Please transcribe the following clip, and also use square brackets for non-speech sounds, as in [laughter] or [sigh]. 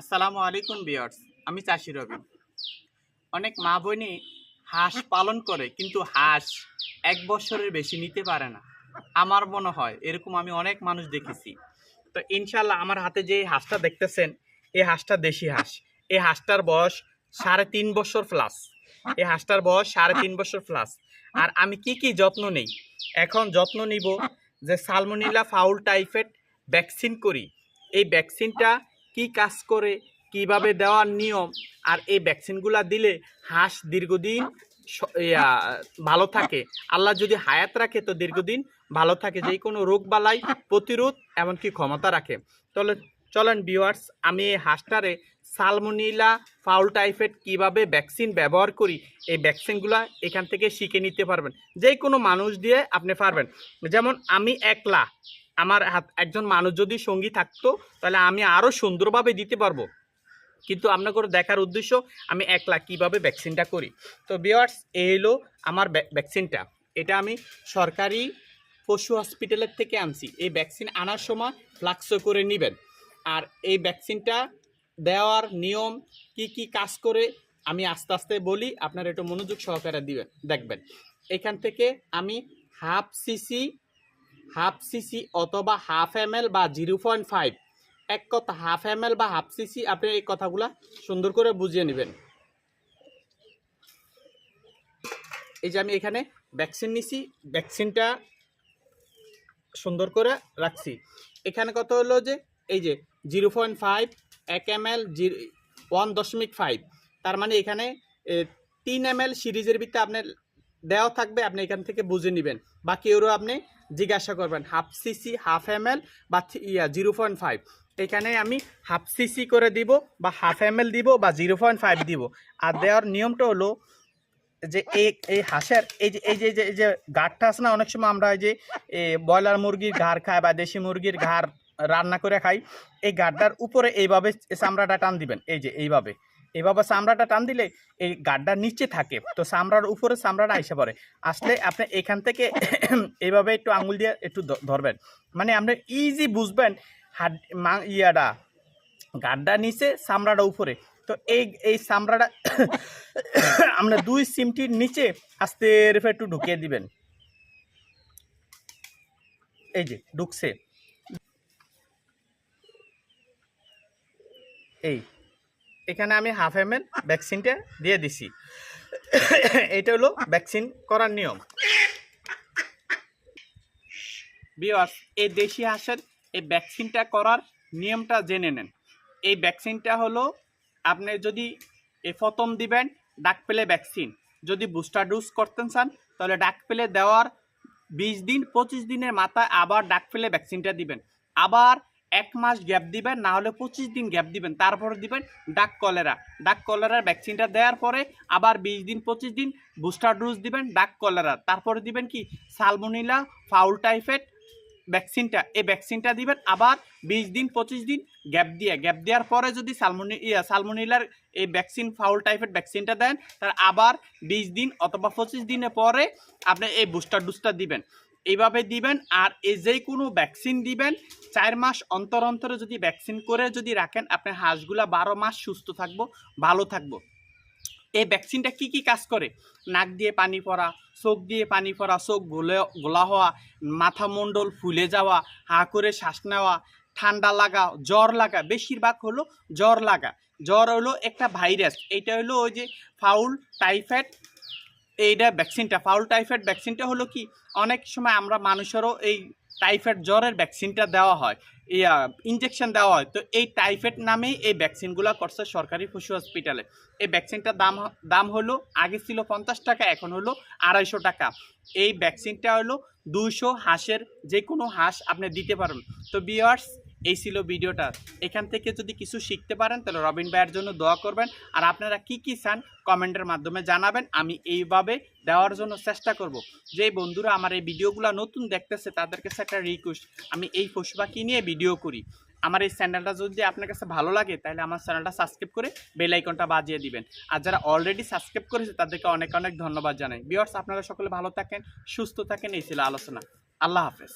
আসসালামু আলাইকুম বিয়ার্স আমি চাষি রবি। অনেক মা বোনে হাঁস পালন করে, কিন্তু হাঁস এক বছরের বেশি নিতে পারে না। আমার মনে হয় এরকম আমি অনেক মানুষ দেখেছি। তো ইনশাল্লাহ আমার হাতে যে হাঁসটা দেখতেছেন, এই হাঁসটা দেশি হাঁস। এই হাঁসটার বয়স সাড়ে তিন বছর প্লাস এই হাঁসটার বয়স সাড়ে তিন বছর প্লাস আর আমি কি কি যত্ন নেই? এখন যত্ন নিব যে সালমোনিলা ফাউল টাইফয়েড ভ্যাকসিন করি। এই ভ্যাকসিনটা কি কাজ করে, কীভাবে দেওয়ার নিয়ম, আর এই ভ্যাকসিনগুলা দিলে হাঁস দীর্ঘদিন ভালো থাকে। আল্লাহ যদি হায়াত রাখে তো দীর্ঘদিন ভালো থাকে। যে কোনো রোগ বালাই প্রতিরোধ এমনকি ক্ষমতা রাখে। তাহলে চলেন ভিউয়ার্স আমি এই হাঁসটারে সালমোনিলা ফাউল টাইফয়েড কীভাবে ভ্যাকসিন ব্যবহার করি, এই ভ্যাকসিনগুলো এখান থেকে শিখে নিতে পারবেন। যে কোনো মানুষ দিয়ে আপনি পারবেন। যেমন আমি একলা আমার হাত একজন মানুষ যদি সঙ্গী থাকতো, তাহলে আমি আরও সুন্দরভাবে দিতে পারব। কিন্তু আপনাদের দেখার উদ্দেশ্য, আমি একলা কীভাবে ভ্যাকসিনটা করি? তো বিয়ার্স এ হলো আমার ভ্যা- ভ্যাকসিনটা এটা আমি সরকারি পশু হসপিটালের থেকে আনছি। এই ভ্যাকসিন আনার সময় ফ্লাক্সো করে নেবেন। আর এই ভ্যাকসিনটা দেওয়ার নিয়ম কি কি কাজ করে, আমি আস্তে আস্তে বলি, আপনারা একটু মনোযোগ সহকারে দিবেন, দেখবেন। এখান থেকে আমি হাফ সিসি হাফ সিসি অথবা হাফ এম বা জিরো পয়েন্ট ফাইভ। এক কথা হাফ এম এল বা হাফ সিসি, আপনি এই কথাগুলা সুন্দর করে বুঝিয়ে নেবেন। এই যে আমি এখানে ভ্যাকসিন নিছি ভ্যাকসিনটা সুন্দর করে রাখছি। এখানে কত হলো যে, এই যে জিরো পয়েন্ট ফাইভ, এক এম এল ওয়ান দশমিক ফাইভ। তার মানে এখানে তিন এম এল সিরিজের ভিতরে আপনার দেওয়া থাকবে, আপনি এখান থেকে বুঝে নেবেন। বাকি ওরও আপনি জিজ্ঞাসা করবেন, half CC, half M L বা ইয়া, জিরো পয়েন্ট ফাইভ। এখানে আমি হাফ সিসি করে দিব বা হাফ এম এল দিব বা জিরো পয়েন্ট ফাইভ দিব। আর দেওয়ার নিয়মটা হলো যে এই এই হাঁসের, এই যে এই যে, এই যে- গাঢ়টা আছে না, অনেক সময় আমরা এই যে ব্রয়লার মুরগির ঘাড় খাই বা দেশি মুরগির ঘাড় রান্না করে খাই, এই গাড্ডার উপরে এইভাবে চামড়াটা টান দিবেন, এই যে, এইভাবে। এইভাবে চামড়াটা টান দিলে এই গাড্ডা নিচে থাকে। তো চামড়ার উপরে চামড়াটা আইসে পড়ে। আসলে আপনি এখান থেকে [coughs] এইভাবে একটু আঙুল দিয়ে একটু ধরবেন। মানে আপনি ইজি বুঝবেন হাড ইয়াটা। গাড্ডা নিচে, চামড়াটা উপরে। তো এই এই চামড়াটা [coughs] আমরা দুই সিমটির নিচে আস্তে রেফে একটু ঢুকিয়ে দিবেন। এই যে, ঢুকছে। এই। এখানে আমি হাফ এম এল ভ্যাকসিনটা দিয়ে দিছি। এটা হলো ভ্যাকসিন করার নিয়ম। বিয়ার্স এই দেশি হাঁসের এই ভ্যাকসিনটা করার নিয়মটা জেনে নেন। এই ভ্যাকসিনটা হলো আপনি যদি এ প্রথম দিবেন ডাক পেলে ভ্যাকসিন যদি বুস্টার ডোজ করতেন চান তাহলে ডাক পেলে দেওয়ার বিশ দিন, পঁচিশ দিনের মাথায় আবার ডাক পেলে ভ্যাকসিনটা দিবেন। আবার এক মাস গ্যাপ দিবেন, না হলে পঁচিশ দিন গ্যাপ দিবেন। তারপরে দিবেন ডাক কলেরা ডাক কলেরার ভ্যাকসিনটা দেওয়ার পরে আবার বিশ দিন, পঁচিশ দিন বুস্টার ডোজ দিবেন ডাক কলেরা তারপরে দিবেন কি? সালমোনিলা ফাউল টাইফয়েড ভ্যাকসিনটা এই ভ্যাকসিনটা দিবেন, আবার বিশ দিন, পঁচিশ দিন গ্যাপ দিয়ে। গ্যাপ দেওয়ার পরে যদি সালমোনি ইয়া সালমোনিলার এই ভ্যাকসিন ফাউল টাইফয়েড ভ্যাকসিনটা দেন তার আবার বিশ দিন অথবা পঁচিশ দিনের পরে আপনি এই বুস্টার ডোজটা দিবেন। এইভাবে দিবেন আর এই যে কোনো ভ্যাকসিন দিবেন, চার মাস অন্তর অন্তরে যদি ভ্যাকসিন করে যদি রাখেন, আপনার হাঁসগুলা বারো মাস সুস্থ থাকব, ভালো থাকব। এই ভ্যাকসিনটা কি কি কাজ করে? নাক দিয়ে পানি পড়া, চোখ দিয়ে পানি পড়া, চোখ গোলে, গোলা হওয়া, মাথা মণ্ডল ফুলে যাওয়া, হা করে শ্বাস নেওয়া, ঠান্ডা লাগা, জ্বর লাগা, বেশিরভাগ হলো জ্বর লাগা। জ্বর হলো একটা ভাইরাস এইটা হলো ওই যে ফাউল টাইফয়েড এইটা ভ্যাকসিনটা ফাউল টাইফয়েড ভ্যাকসিনটা হলো কি, অনেক সময় আমরা মানুষেরও এই টাইফয়েড জ্বরের ভ্যাকসিনটা দেওয়া হয়, ইয়া ইঞ্জেকশন দেওয়া হয়। তো এই টাইফয়েড নামেই এই ভ্যাকসিনগুলো করছে সরকারি পশু হসপিটালে এই ভ্যাকসিনটার দাম দাম হলো, আগে ছিল পঞ্চাশ টাকা, এখন হলো আড়াইশো টাকা। এই ভ্যাকসিনটা হলো দুশো হাঁসের যে কোনো হাঁস আপনি দিতে পারেন তো বিয়ার্স এই ছিল ভিডিওটা। এখান থেকে যদি কিছু শিখতে পারেন, তাহলে রবিন ভাইয়ের জন্য দোয়া করবেন। আর আপনারা কি কি চান, কমেন্টের মাধ্যমে জানাবেন। আমি এইভাবে দেওয়ার জন্য চেষ্টা করব। যে বন্ধুরা আমার এই ভিডিওগুলো নতুন দেখতেছে, তাদের কাছে একটা রিকোয়েস্ট আমি এই পশু পাখি নিয়ে ভিডিও করি। আমার এই চ্যানেলটা যদি আপনার কাছে ভালো লাগে, তাহলে আমার চ্যানেলটা সাবস্ক্রাইব করে বেল আইকনটা বাজিয়ে দিবেন। আর যারা অলরেডি সাবস্ক্রাইব করেছে, তাদেরকে অনেক অনেক ধন্যবাদ জানাই। বিয়ার্স আপনারা সকলে ভালো থাকেন, সুস্থ থাকেন, এই ছিল আলোচনা। আল্লাহ হাফেজ।